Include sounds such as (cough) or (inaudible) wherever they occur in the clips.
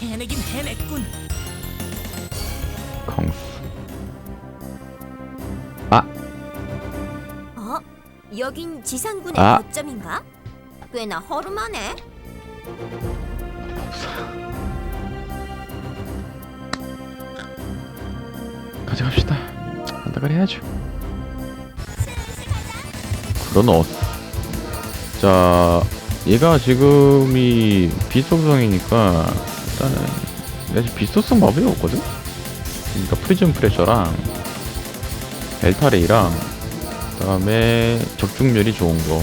해내긴 해냈군. 강수 아 어? 여긴 지상군의 아. 거점인가? 꽤나 허름하네. 가져갑시다 한다가리 해야죠 그러노 자 얘가 지금이 비속성이니까 일단은 내가 지금 비속성 마법이 없거든? 그러니까 프리즘 프레셔랑 델타레이랑 그 다음에 적중률이 좋은 거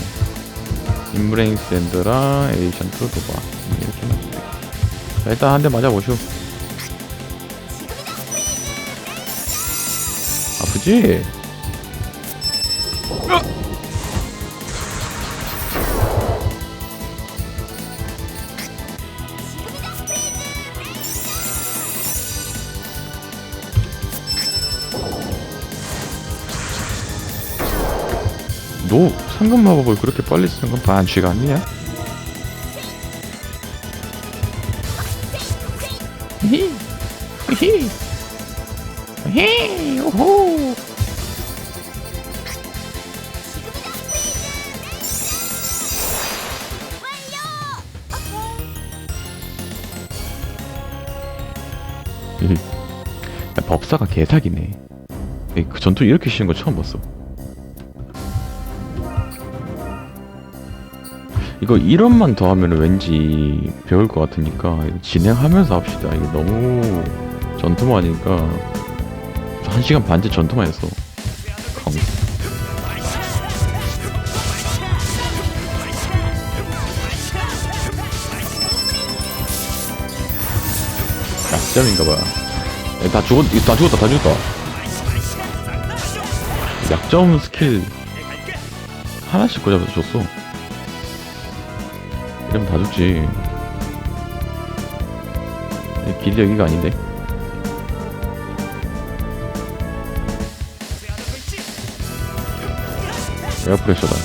인브레인 샌드랑 에이션트 도바. 이렇게 자 일단 한 대 맞아보쇼 아프지? 너 상금 마법을 그렇게 빨리 쓰는 건 반칙 아니야? 히히 히히 히히 오호 이- 야, 법사가 개사기네. 이, 그 전투 이렇게 쉬는 거 처음 봤어. 이거 1원만 더 하면 왠지 배울 것 같으니까 진행하면서 합시다. 이거 너무 전투만 하니까 한 시간 반째 전투만 했어. 강. 약점인가봐. 야, 다 죽었, 다 죽었다, 다 죽었다. 약점 스킬 하나씩 꽂아서 줬어. 이러면 다 죽지. 이 길이 여기가 아닌데. 에어 프레셔다.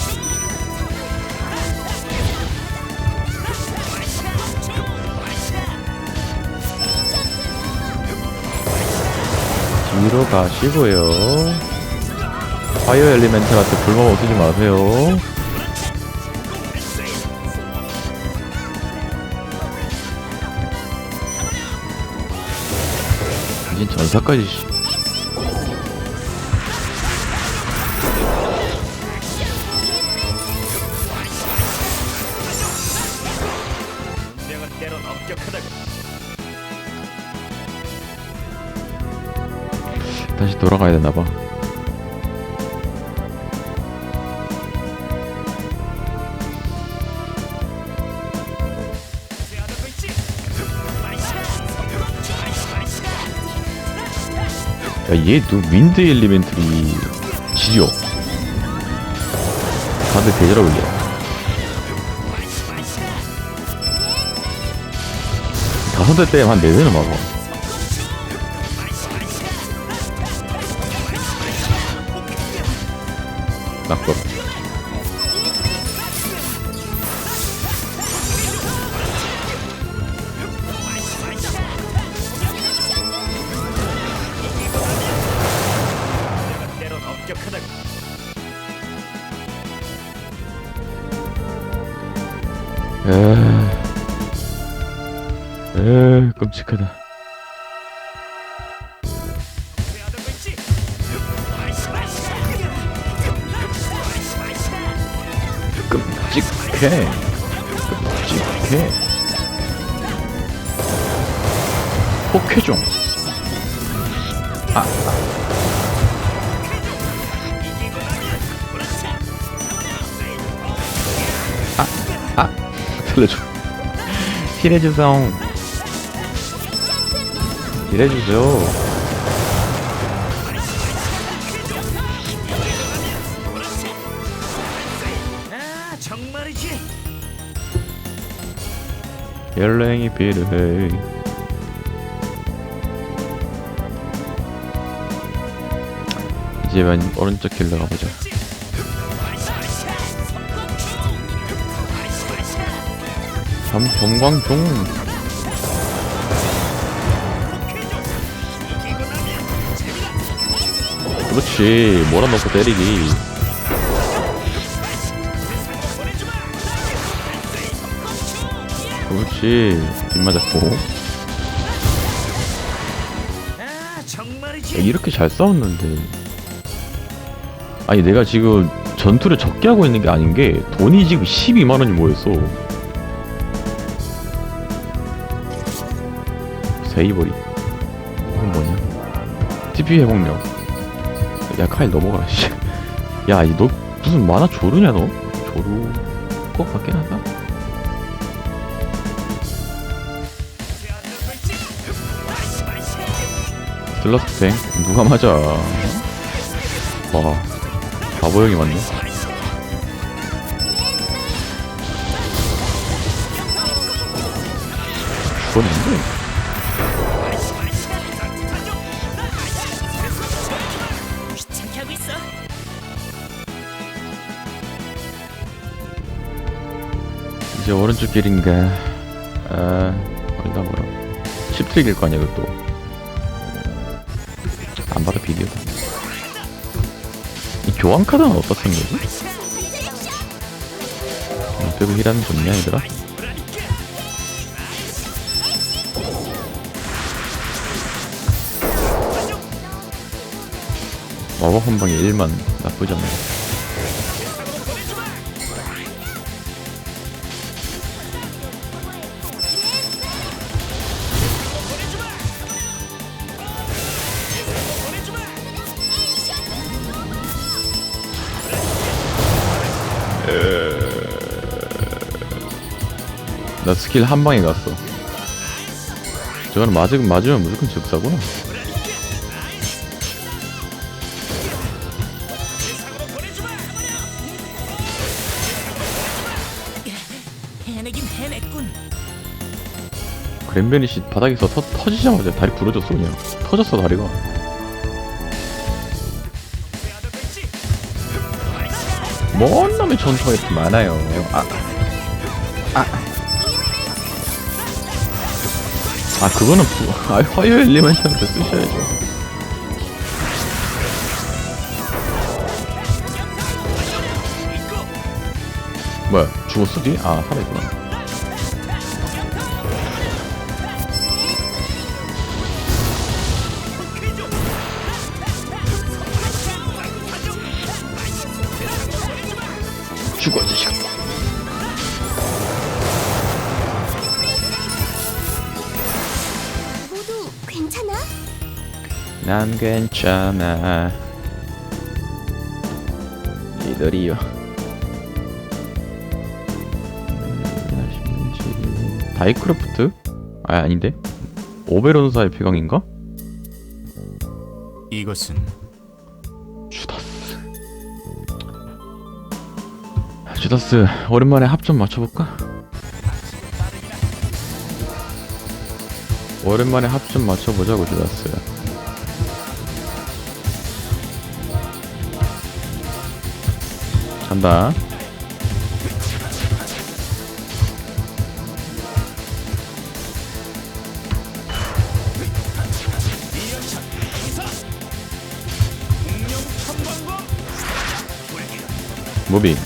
뒤로 가시고요. 파이어 엘리멘트한테 불만 쓰지 마세요. 이젠 전사까지 씨. 다시 돌아가야 되나봐. 얘, 너 윈드 엘리멘트리 지려. 다들 대저라 올려. 다섯 대 때면 한네 대는 막아. 낙법. (laughs) 아, 아, 살려줘. 힐해주성. 힐해주죠. 연랭이 필요해. 이제 왼 오른쪽 길로 가보자. 잠 정광종 그렇지. 몰아넣고 때리기. 그렇지. 빗 맞았고. 아 야, 이렇게 잘 싸웠는데. 아니 내가 지금 전투를 적게 하고 있는 게 아닌 게 돈이 지금 12만 원이 모였어 세이버리. 이건 뭐냐? TP 회복력 야 카일 넘어가라 (laughs) 씨야너 무슨 만화 조르냐 너? 조루. 것 같긴 하다. 슬러스 탱 누가 맞아? 와 바보 형이 맞네. 죽었는데 이제 오른쪽 길인가? 아 어디다 뭐라? 10트릭일 거 아니야 그것도. 안 받아 비디오다 이 교환 카드는 어디다 쓴 거지? 어떻게 힐하면 좋냐 얘들아? 마법 한 방에 1만 나쁘지 않네 나 스킬 한 방에 갔어. 저거는 맞으면, 맞으면 무조건 즉사구나. 해냈군 그랜베니시 바닥에서 터, 터지자마자 다리 부러졌어 그냥. 터졌어 다리가. 뭔 놈의 전투가 이렇게 많아요. 아. 아. 아 그거는 부, 아 화요 엘리멘트한테 쓰셔야죠. 뭐야 죽었어 뒤? 아 살아있구나. 난 괜찮아 이들이요 음, 다이크래프트? 아 아닌데 오베론사의 폐광인가? 이것은 주다스 주다스 오랜만에 합 좀 맞춰볼까? 오랜만에 합 좀 맞춰보자고 주다스 간다. 무비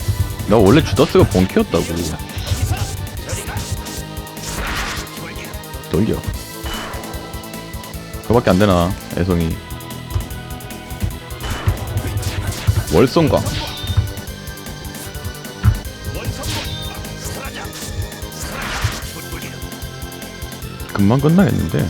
나 원래 주다스가 본캐였다고. 돌려. 그거밖에 안되나 애송이. 월성광 금방 끝나겠는데.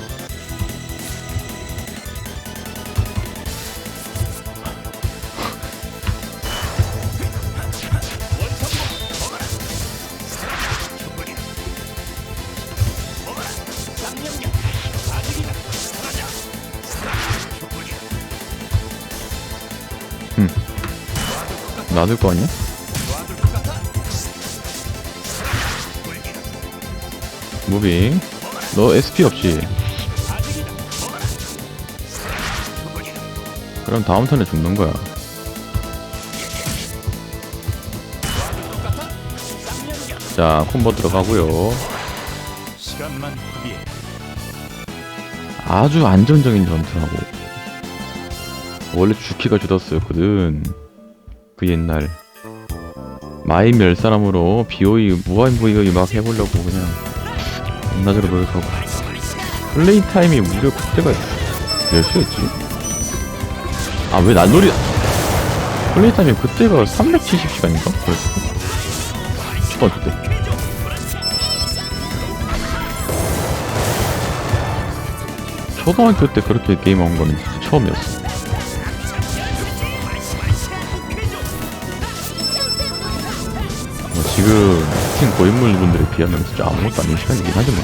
놔둘 거 아니야? 무빙 너 SP 없지? 그럼 다음 턴에 죽는 거야. 자 콤보 들어가고요. 아주 안정적인 전투라고. 원래 주키가 주었었거든. 그 옛날. 마임 열 사람으로 비오이 무한 보이가 막 해보려고 그냥 밤낮으로 노력하고 플레이 타임이 무려 그때가 몇 시였지? 아 왜 난 놀이 플레이 타임이 그때가 370시간인가? 그랬어 초등학교 때 초등학교 때 그렇게 게임한 건 진짜 처음이었어. 뭐 지금 스팀 고인물분들에 비하면 진짜 아무것도 아닌 시간이긴 하지만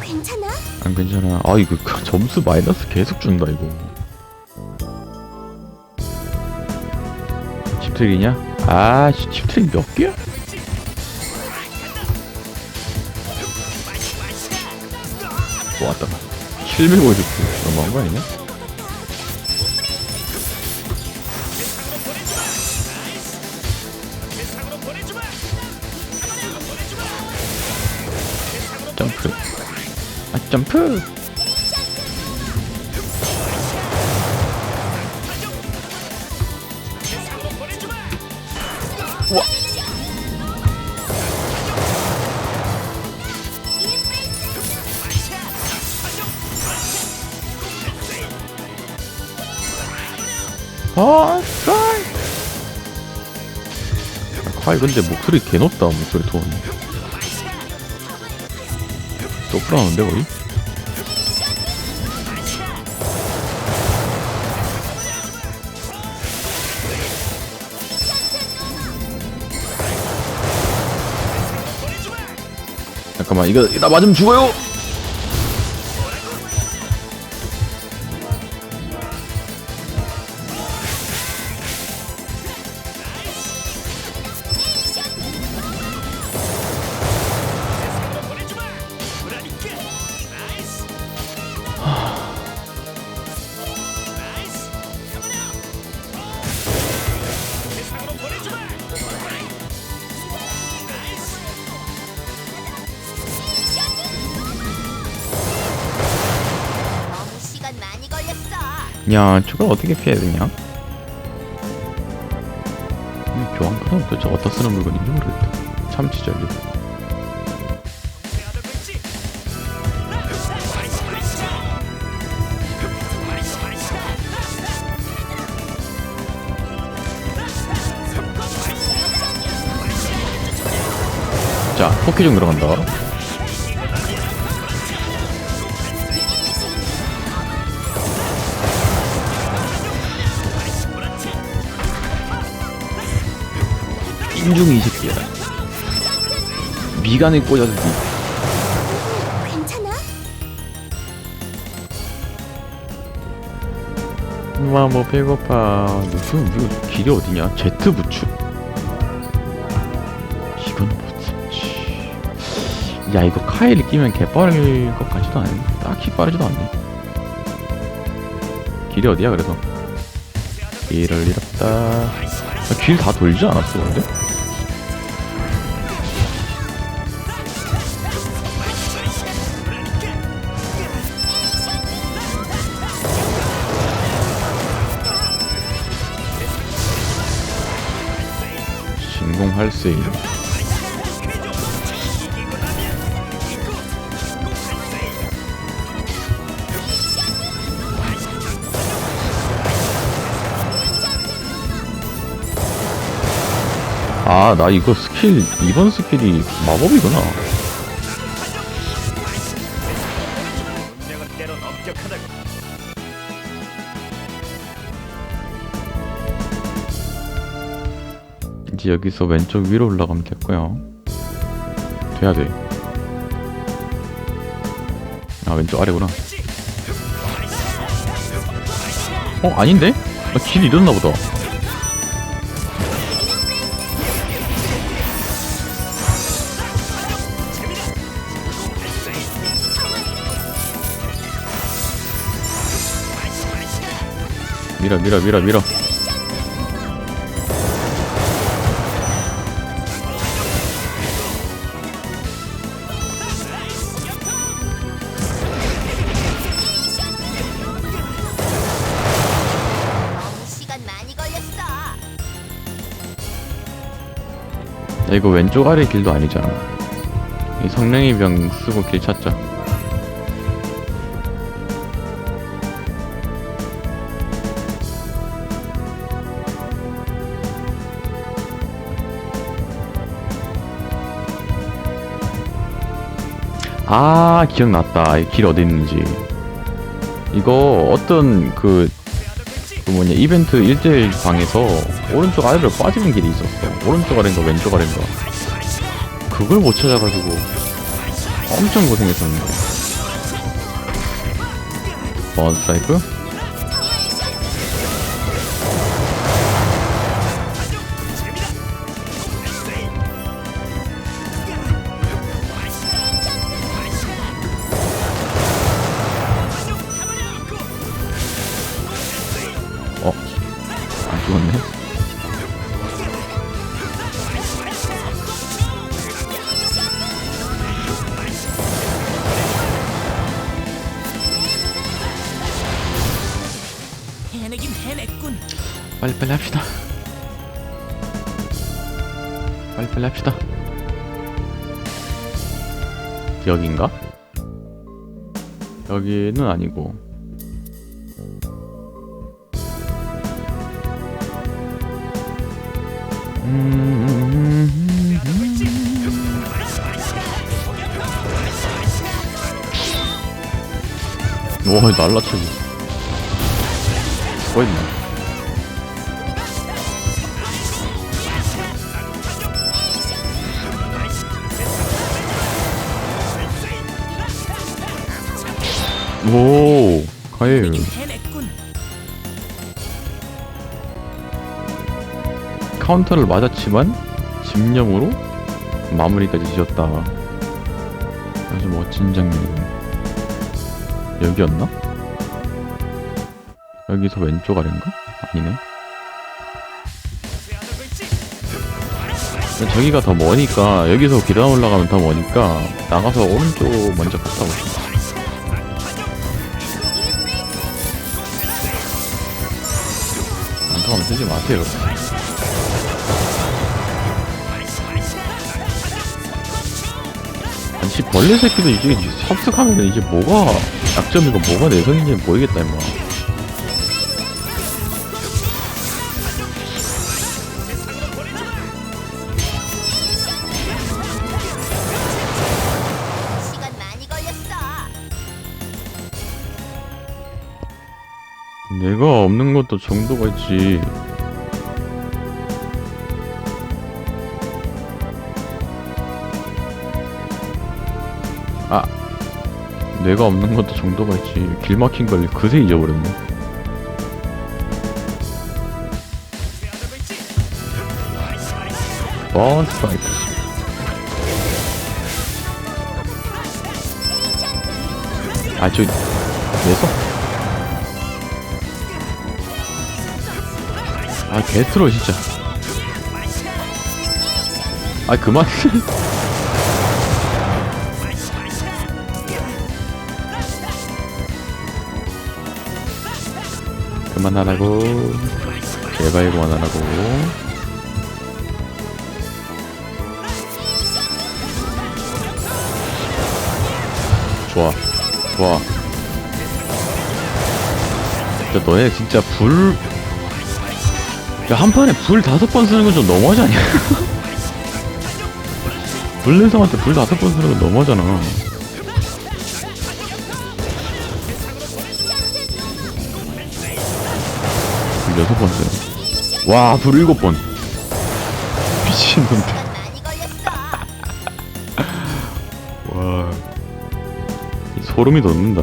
괜찮아? 안 괜찮아. 아 이거 그 점수 마이너스 계속 준다 이거. 칩트릭이냐? 아, 씨, 칩트릭 몇 개야? 또 왔다. 750. 너무한 거 아니냐? 점프. 아, 점프. 근데 목소리 개 높다 목소리 톤. 소프라노인데 거의? 잠깐만 이거 나 맞으면 죽어요. 야, 저걸 어떻게 피해야 되냐? 이 교환카드는 도대체 어디다 쓰는 물건인지 모르겠다. 참치절리. 자, 포켓 좀 들어간다. 인중이 이 새끼야. 미간에 꽂아서 미- 괜찮아? 엄마 뭐 배고파 너 지금 이거 길이 어디냐? 제트 부츠 이건 못 참지 야 이거 카이를 끼면 개 빠를 것 같지도 않네 딱히 빠르지도 않네 길이 어디야 그래서 길을 잃었다 길 다 돌지 않았어 근데? 진공할 수 있는 아, 나 이거 스킬, 이번 스킬이 마법이구나. 여기서 왼쪽 위로 올라가면 됐고요 돼야 돼아 왼쪽 아래구나 어? 아닌데? 아, 길이 이랬나 보다 밀어 밀어 밀어 밀어 이거 왼쪽 아래 길도 아니잖아. 이 성랭이 병 쓰고 길 찾자. 아 기억났다. 이 길 어디 있는지. 이거 어떤 그, 그 뭐냐 이벤트 1대1 방에서 오른쪽 아래로 빠지는 길이 있었어 오른쪽 아래인가 왼쪽 아래인가. 그걸 못 찾아가지고 엄청 고생했었는데. 버스라이프? 빨리 빨리 합시다. 여긴가? 여기는 아니고. 음, 와 날라쳐지. 뭐 있나? 오, 가일. 카운터를 맞았지만 집념으로 마무리까지 지었다. 아주 멋진 장면이군. 여기였나? 여기서 왼쪽 아래인가? 아니네. 저기가 더 머니까 여기서 계단 올라가면 더 머니까 나가서 오른쪽 먼저 갔다. 안 타하면 쓰지 마세요. 아니 벌레 새끼도 이제 섭득하면 이제 뭐가 약점이고 뭐가 내성인지 모르겠다 임마 것도 정도가 있지. 아 내가 없는 것도 정도가 있지. 길 막힌 걸 그새 잊어버렸네. 번 스트라이크 아저 내서 아 개트로 진짜. 아 그만. (laughs) 그만 하라고. 제발 그만 하라고. 좋아. 좋아. 진짜 너네 진짜 불 야, 한 판에 불 다섯 번 쓰는 건 좀 너무하지 않냐? (laughs) 불내성한테 불 다섯 번 쓰는 건 너무하잖아. 불 여섯 번 쓰네. 와, 불 일곱 번. (laughs) 미친놈들. (laughs) 와. 이 소름이 돋는다.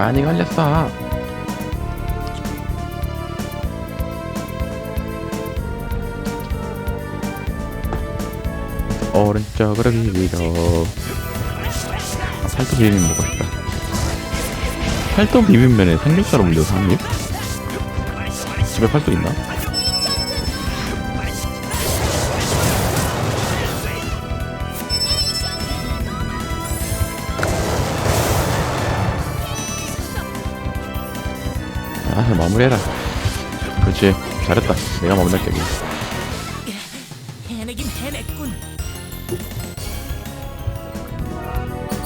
많이 걸렸어. 어, 오른쪽으로 비비러 아, 팔도 비빔 먹고 싶다 팔도 비빔면에 삼겹살을 올려서 한 입? 집에 팔도 있나? 아 마무리해라. 그렇지. 잘했다. 내가 마무리할게. 해내긴 해냈군.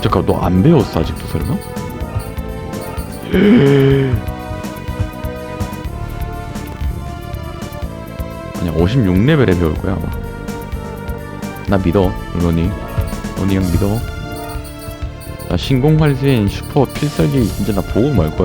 잠깐 너 안 배웠어 아직도 설마? (gasps) 아니야 56레벨에 배울 거야 아마. 나 믿어 로니. 로니 형 믿어. 나 신공활수인 슈퍼 필살기 진짜 나 보고 말노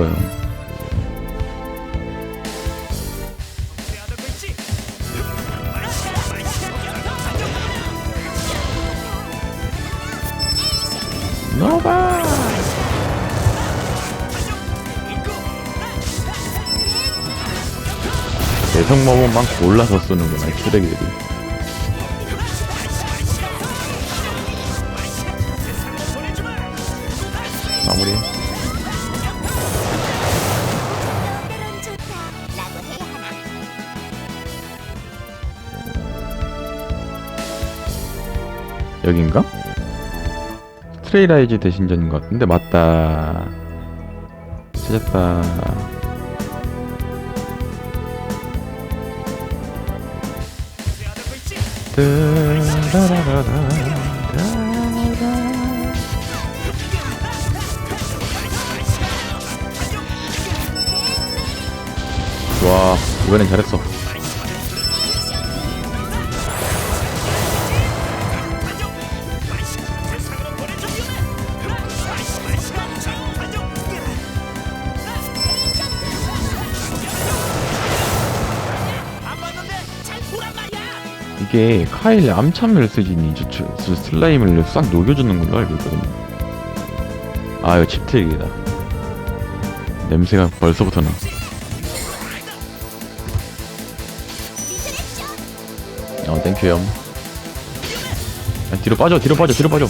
대성마법만 골라서 쓰는구나 이 쓰레기들이 마무리? 여긴가? 스트레이라이즈 대신전인 것 같은데 맞다 찾았다 와 이번엔 잘했어 이게 카일 암참 멜스진이 저, 저, 저 슬라임을 싹 녹여주는 걸로 알고 있거든요 아 이거 칩트릭이다 냄새가 벌써부터 나 어, 땡큐 형. 야, 뒤로 빠져, 뒤로 빠져, 뒤로 빠져.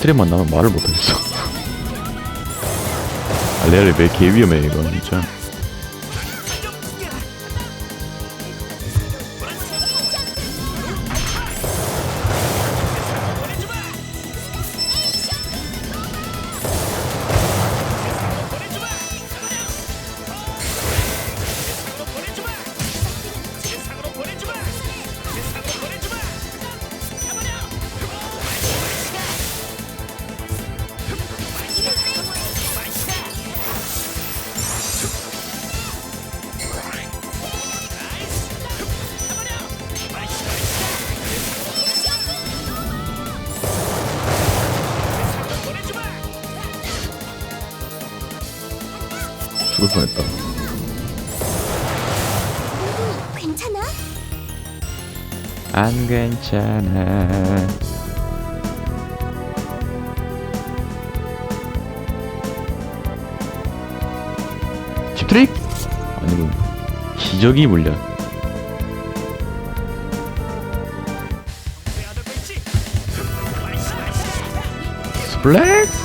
아, 이 칩트랩만 나면 말을 못하겠어. (laughs) 아, 레알이 왜개 위험해, 이거, 진짜. 뻔했다. 괜찮아? 안 괜찮아. 칩트릭? 아니고, 기적이 물려. 스플렉스!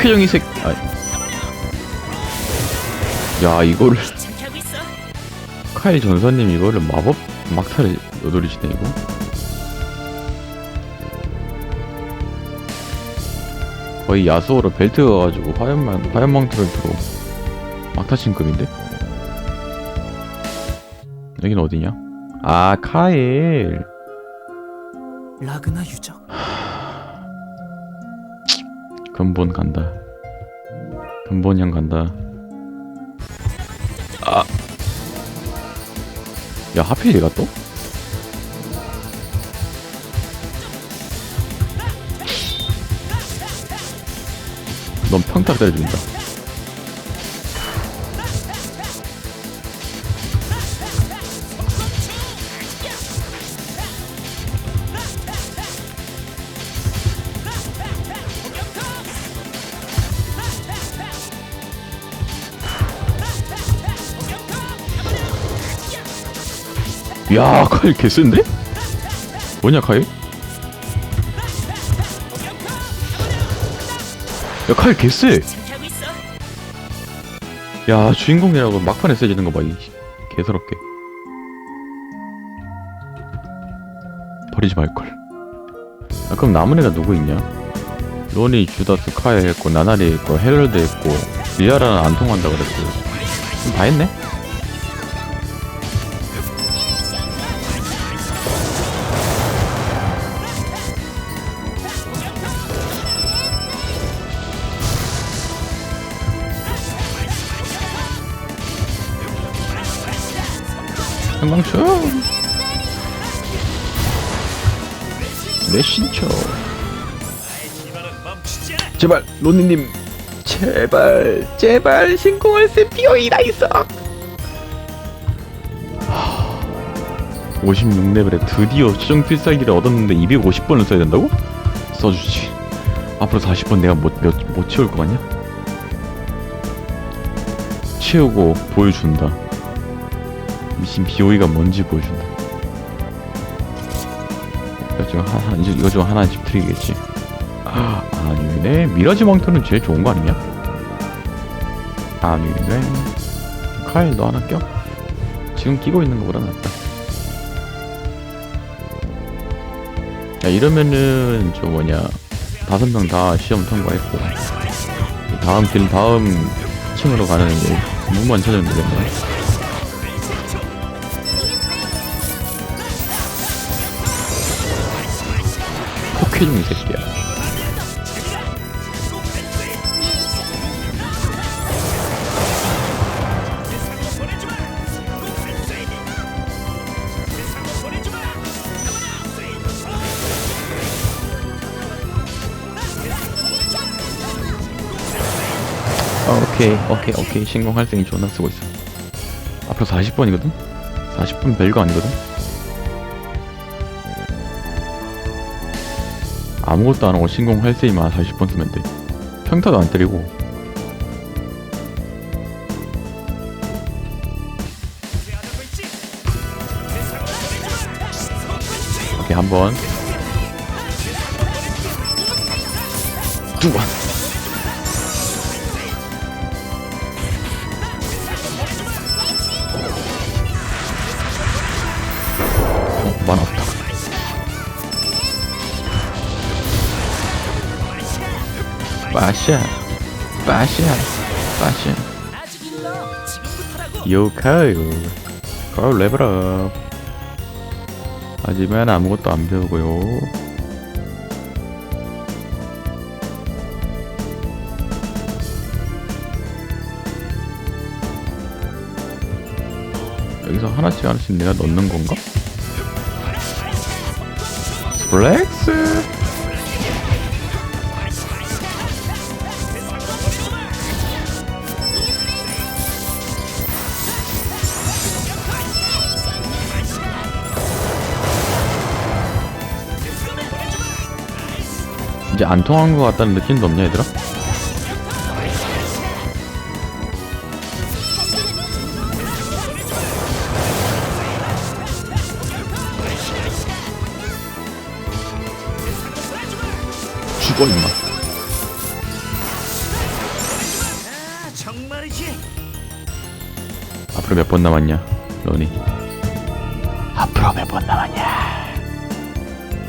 포켓정이 색, 아. 야, 이거를. 카일 전사님 이거를 마법 막타를 여돌이시네, 이거. 거의 야수호로 벨트 가가지고 화염망, 화염망토를 들어. 막타신급인데? 여긴 어디냐? 아, 카일. 라그나 유적. 근본 간다. 근본형 간다. 아. 야, 하필 얘가 또? 넌 평타 때려준다. 야, 카일 개센데? 뭐냐, 카일? 야, 카일 개쎄! 야, 주인공이라고 막판에 세지는 거 봐, 이 개서럽게. 버리지 말걸. 아, 그럼 남은 애가 누구 있냐? 로니, 주다스, 카에 했고, 나나리 했고, 헤럴드 했고, 리아라는 안 통한다 그랬고. 그럼 다 했네? 내 신초. 제발 로니님. 제발 제발 신공할 새 비어이다 있어 56레벨에 드디어 수정 필살기를 얻었는데 250번을 써야 된다고? 써주지. 앞으로 40번 내가 못, 몇, 못 채울 거 같냐? 채우고 보여준다 미친 BOE가 뭔지 보여준다. 이거 지금 하나, 이거 중 하나씩 트릭이겠지. 아, 아니네. 미라지 망토는 제일 좋은 거 아니냐? 아니네. 카일 너 하나 껴? 지금 끼고 있는 거보다 낫다. 야, 이러면은 저 뭐냐 다섯 명 다 시험 통과했고 다음 길 다음 층으로 가는 문만 찾으면 되겠네. 포켓 중이 새끼야. 아, 오케이, 오케이, 오케이. 신공 할생이 존나 쓰고 있어. 앞으로 40번이거든? 40분 별거 아니거든? 아무것도 안 하고 신공 활세이만 40번 쓰면 돼. 평타도 안 때리고. 오케이, 한 번. 두 번. 빠샤 빠샤 빠샤. 요카요 걸 레벨업 하지만 아무것도 안 배우고요 여기서 하나씩 하나씩 내가 넣는 건가? 플렉스 이제 안 통한 것 같다는 느낌도 없냐 얘들아? 죽어 임마 아. 앞으로 몇 번 남았냐 로니